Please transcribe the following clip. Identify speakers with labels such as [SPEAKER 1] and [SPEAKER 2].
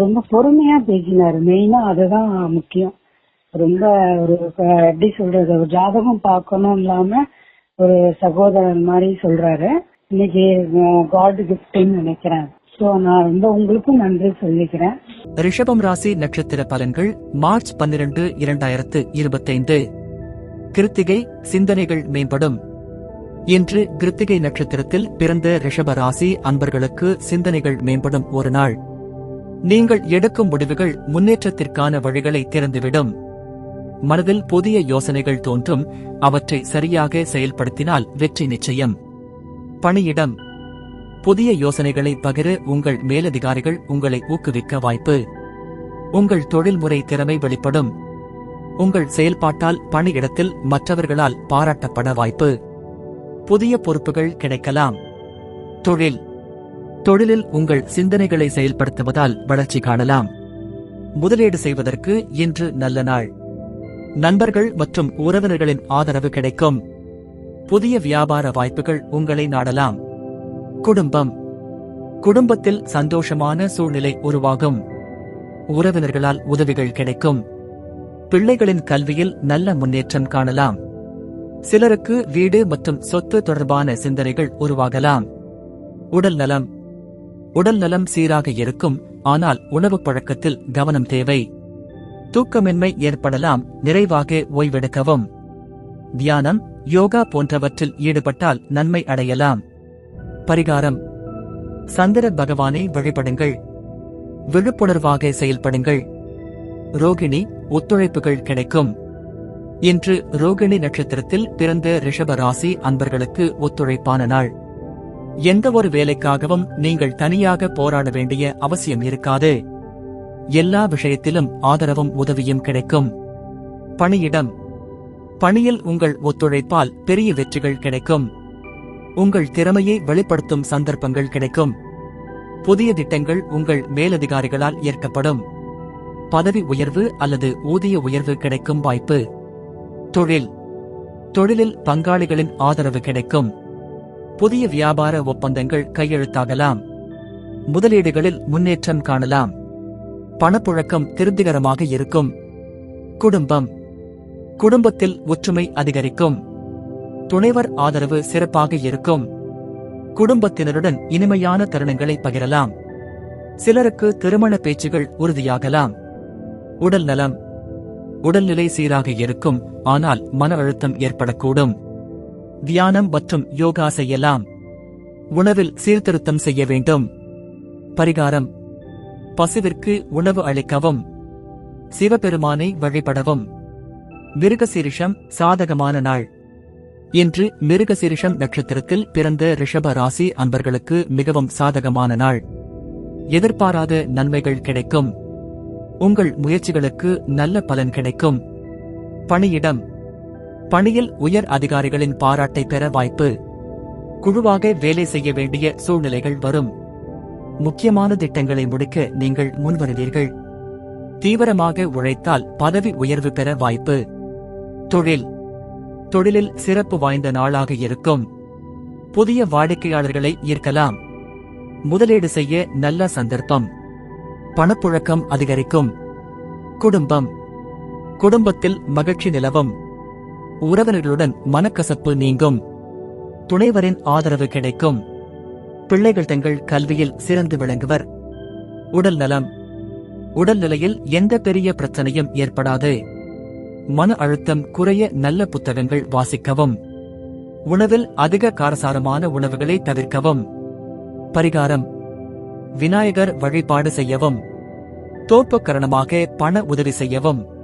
[SPEAKER 1] ரொம்ப பொறுமையா பேசினாரு. மெயினா அதுதான் முக்கியம். ரொம்ப ஒரு எப்படி சொல்றது ஒரு ஜாதகம் பார்க்கணும் இல்லாம ஒரு சகோதரன் மாதிரி சொல்றாரு. இன்னைக்கு காட் கிஃப்ட்னு நினைக்கிறேன். சோ நான் ரொம்ப உங்களுக்கும் நன்றி சொல்லிக்கிறேன்.
[SPEAKER 2] ரிஷபம் ராசி நட்சத்திர பலன்கள் மார்ச் பன்னிரண்டு இரண்டாயிரத்து இருபத்தைந்து. கிருத்திகை சிந்தனைகள் மேம்படும். இன்று கிருத்திகை நட்சத்திரத்தில் பிறந்த ரிஷப ராசி அன்பர்களுக்கு சிந்தனைகள் மேம்படும் ஒரு நாள். நீங்கள் எடுக்கும் முடிவுகள் முன்னேற்றத்திற்கான வழிகளை திறந்துவிடும். மனதில் புதிய யோசனைகள் தோன்றும் அவற்றை சரியாக செயல்படுத்தினால் வெற்றி நிச்சயம். பணியிடம். புதிய யோசனைகளை பகிர உங்கள் மேலதிகாரிகள் உங்களை ஊக்குவிக்க வாய்ப்பு. உங்கள் தொழில்முறை திறமை வெளிப்படும். உங்கள் செயல்பாட்டால் பணியிடத்தில் மற்றவர்களால் பாராட்டப்பட வாய்ப்பு. புதிய பொறுப்புகள் கிடைக்கலாம். தொழில். தொழிலில் உங்கள் சிந்தனைகளை செயல்படுத்துவதால் வளர்ச்சி காணலாம். முதலீடு செய்வதற்கு இன்று நல்ல நாள். நண்பர்கள் மற்றும் உறவினர்களின் ஆதரவு கிடைக்கும். புதிய வியாபார வாய்ப்புகள் உங்களை நாடலாம். குடும்பம். குடும்பத்தில் சந்தோஷமான சூழ்நிலை உருவாகும். உறவினர்களால் உதவிகள் கிடைக்கும். பிள்ளைகளின் கல்வியில் நல்ல முன்னேற்றம் காணலாம். சிலருக்கு வீடு மற்றும் சொத்து தொடர்பான சிந்தனைகள் உருவாகலாம். உடல் நலம். உடல் நலம் சீராக இருக்கும் ஆனால் உணவு பழக்கத்தில் கவனம் தேவை. தூக்கமின்மை ஏற்படலாம் நிறைவாக ஓய்வெடுக்கவும். தியானம் யோகா போன்றவற்றில் ஈடுபட்டால் நன்மை அடையலாம். பரிகாரம். சந்திர பகவானை வழிபடுங்கள். விழிப்புணர்வாக செயல்படுங்கள். ரோகிணி ஒத்துழைப்புகள் கிடைக்கும். இன்று ரோகிணி நட்சத்திரத்தில் பிறந்த ரிஷபராசி அன்பர்களுக்கு ஒத்துழைப்பான நாள். எந்த ஒரு வேலைக்காகவும் நீங்கள் தனியாக போராட வேண்டிய அவசியம் இருக்காது. எல்லா விஷயத்திலும் ஆதரவும் உதவியும் கிடைக்கும். பணியிடம். பணியில் உங்கள் ஒத்துழைப்பால் பெரிய வெற்றிகள் கிடைக்கும். உங்கள் திறமையை வெளிப்படுத்தும் சந்தர்ப்பங்கள் கிடைக்கும். புதிய திட்டங்கள் உங்கள் மேலதிகாரிகளால் ஏற்கப்படும். பதவி உயர்வு அல்லது ஊதிய உயர்வு கிடைக்கும் வாய்ப்பு. தொழில். தொழிலில் பங்காளிகளின் ஆதரவு கிடைக்கும். புதிய வியாபார ஒப்பந்தங்கள் கையெழுத்தாகலாம். முதலீடுகளில் முன்னேற்றம் காணலாம். பணப்புழக்கம் திருப்திகரமாக இருக்கும். குடும்பம். குடும்பத்தில் ஒற்றுமை அதிகரிக்கும். துணைவர் ஆதரவு சிறப்பாக இருக்கும். குடும்பத்தினருடன் இனிமையான தருணங்களை பகிரலாம். சிலருக்கு திருமண பேச்சுகள் உறுதியாகலாம். உடல் நலம். உடல்நிலை சீராக இருக்கும். ஆனால் மன அழுத்தம் ஏற்படக்கூடும். தியானம் மற்றும் யோகா செய்யலாம் உணவில் சீர்திருத்தம் செய்ய வேண்டும். பரிகாரம். பசுவிற்கு உணவு அளிக்கவும். சிவபெருமானை வழிபடவும். மிருகசீரிஷம் சாதகமான நாள். இன்று மிருகசீரிஷம் நட்சத்திரத்தில் பிறந்த ரிஷப ராசி அன்பர்களுக்கு மிகவும் சாதகமான நாள். எதிர்பாராத நன்மைகள் கிடைக்கும். உங்கள் முயற்சிகளுக்கு நல்ல பலன் கிடைக்கும். பணியிடம். பணியில் உயர் அதிகாரிகளின் பாராட்டை பெற வாய்ப்பு. குழுவாக வேலை செய்ய வேண்டிய சூழ்நிலைகள் வரும். முக்கியமான திட்டங்களை முடிக்க நீங்கள் முன்வருவீர்கள். தீவிரமாக உழைத்தால் பதவி உயர்வு பெற வாய்ப்பு. தொழில். தொழிலில் சிறப்பு வாய்ந்த நாளாக இருக்கும். புதிய வாடிக்கையாளர்களை ஈர்க்கலாம். முதலீடு செய்ய நல்ல சந்தர்ப்பம். பணப்புழக்கம் அதிகரிக்கும். குடும்பம். குடும்பத்தில் மகிழ்ச்சி நிலவும். உறவினர்களுடன் மனக்கசப்பு நீங்கும். துணைவரின் ஆதரவு கிடைக்கும். பிள்ளைகள் தங்கள் கல்வியில் சிறந்து விளங்குவர். உடல் நலம். உடல்நிலையில் எந்த பெரிய பிரச்சனையும் ஏற்படாது. மன அழுத்தம் குறைய நல்ல புத்தகங்கள் வாசிக்கவும். உணவில் அதிக காரசாரமான உணவுகளை தவிர்க்கவும். பரிகாரம். விநாயகர் வழிபாடு செய்யவும். தோப்பு காரணமாக பண உதவி செய்யவும்.